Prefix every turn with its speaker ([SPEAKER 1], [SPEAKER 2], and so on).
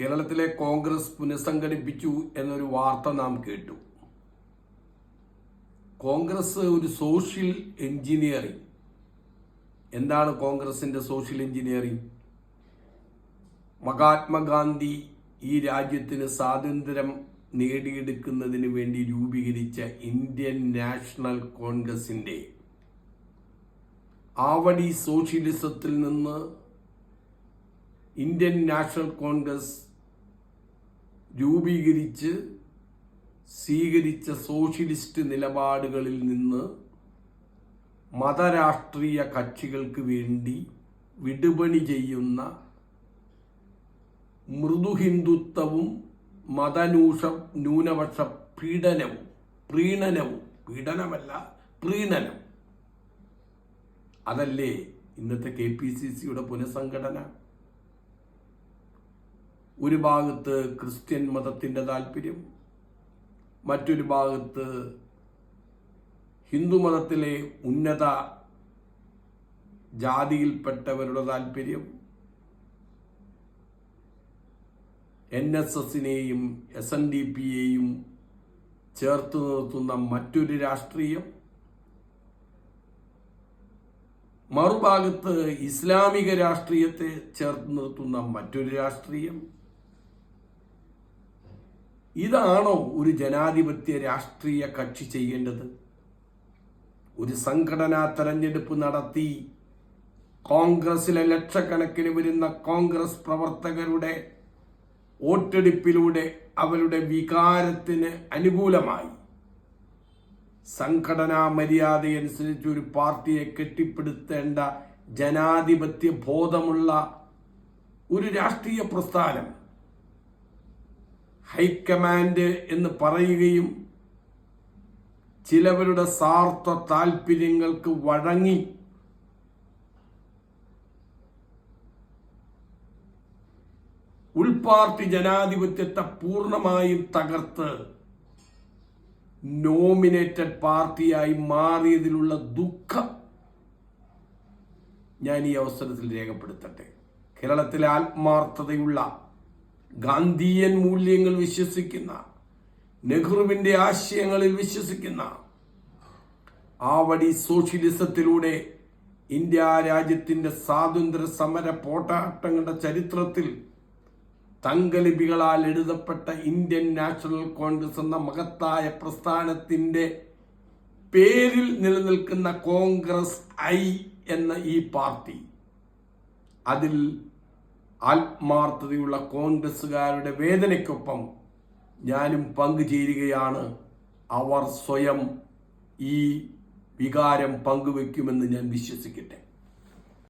[SPEAKER 1] കേരളത്തിലെ കോൺഗ്രസ് പുനഃസംഘടിപ്പിച്ചു എന്നൊരു വാർത്ത നാം കേട്ടു. കോൺഗ്രസ് ഒരു സോഷ്യൽ എഞ്ചിനീയറിംഗ്. എന്താണ് കോൺഗ്രസിന്റെ സോഷ്യൽ എഞ്ചിനീയറിംഗ്? മഹാത്മാഗാന്ധി ഈ രാജ്യത്തിന് സ്വാതന്ത്ര്യം നേടിയെടുക്കുന്നതിന് വേണ്ടി രൂപീകരിച്ച ഇന്ത്യൻ നാഷണൽ കോൺഗ്രസിന്റെ ആവടി സോഷ്യലിസത്തിൽ നിന്ന് ഇന്ത്യൻ നാഷണൽ കോൺഗ്രസ് രൂപീകരിച്ച് സ്വീകരിച്ച സോഷ്യലിസ്റ്റ് നിലപാടുകളിൽ നിന്ന് മതരാഷ്ട്രീയ കക്ഷികൾക്ക് വേണ്ടി വിടുപണി ചെയ്യുന്ന മൃദുഹിന്ദുത്വവും മതനൂഷ ന്യൂനപക്ഷ പീഡനവും പ്രീണനവും പീഡനമല്ല പ്രീണനം. അതല്ലേ ഇന്നത്തെ കെ പി സി സിയുടെ പുനഃസംഘടന? ഒരു ഭാഗത്ത് ക്രിസ്ത്യൻ മതത്തിന്റെ താല്പര്യം മറ്റൊരു ഭാഗത്ത് ഹിന്ദു മതത്തിലെ ഉന്നത ജാതിയിൽപ്പെട്ടവരുടെ താല്പര്യം എൻ എസ് എസിനെയും എസ് എൻ ഡി പിയെയും ചേർത്ത് നിർത്തുന്ന മറ്റൊരു രാഷ്ട്രീയം മറുഭാഗത്ത് ഇസ്ലാമിക രാഷ്ട്രീയത്തെ ചേർത്ത് നിർത്തുന്ന മറ്റൊരു രാഷ്ട്രീയം ഇതാണോ ഒരു ജനാധിപത്യ രാഷ്ട്രീയ കക്ഷി ചെയ്യേണ്ടത്? ഒരു സംഘടനാ തെരഞ്ഞെടുപ്പ് നടത്തി കോൺഗ്രസിലെ ലക്ഷക്കണക്കിന് വരുന്ന കോൺഗ്രസ് പ്രവർത്തകരുടെ വോട്ടെടുപ്പിലൂടെ അവരുടെ വികാരത്തിന് അനുകൂലമായി. സംഘടനാ മര്യാദയനുസരിച്ച് ഒരു പാർട്ടിയെ കെട്ടിപ്പടുത്തേണ്ട ജനാധിപത്യ ബോധമുള്ള ഒരു രാഷ്ട്രീയ പ്രസ്ഥാനം ഹൈക്കമാൻഡ് എന്ന് പറയുകയും ചിലവരുടെ സ്വാർത്ഥ താല്പര്യങ്ങൾക്ക് വഴങ്ങി ഉൾപാർട്ടി ജനാധിപത്യത്തെ പൂർണമായും തകർത്ത് നോമിനേറ്റഡ് പാർട്ടിയായി മാറിയതിലുള്ള ദുഃഖം ഞാൻ ഈ അവസരത്തിൽ രേഖപ്പെടുത്തട്ടെ. കേരളത്തിലെ ആത്മാർത്ഥതയുള്ള ഗാന്ധിയൻ മൂല്യങ്ങൾ വിശ്വസിക്കുന്ന നെഹ്റുവിന്റെ ആശയങ്ങളിൽ വിശ്വസിക്കുന്ന ആവടി സോഷ്യലിസത്തിലൂടെ ഇന്ത്യ രാജ്യത്തിന്റെ സ്വാതന്ത്ര്യ സമര പോരാട്ടങ്ങളുടെ ചരിത്രത്തിൽ തങ്കലിപികളാൽ എഴുതപ്പെട്ട ഇന്ത്യൻ നാഷണൽ കോൺഗ്രസ് എന്ന മഹത്തായ പ്രസ്ഥാനത്തിന്റെ പേരിൽ നിലനിൽക്കുന്ന കോൺഗ്രസ് ഐ എന്ന ഈ പാർട്ടി അതിൽ ആത്മാർത്ഥതയുള്ള കോൺഗ്രസ്സുകാരുടെ വേദനയ്ക്കൊപ്പം ഞാനും പങ്കുചേരുകയാണ്. അവർ സ്വയം ഈ വികാരം പങ്കുവെക്കുമെന്ന് ഞാൻ വിശ്വസിക്കട്ടെ.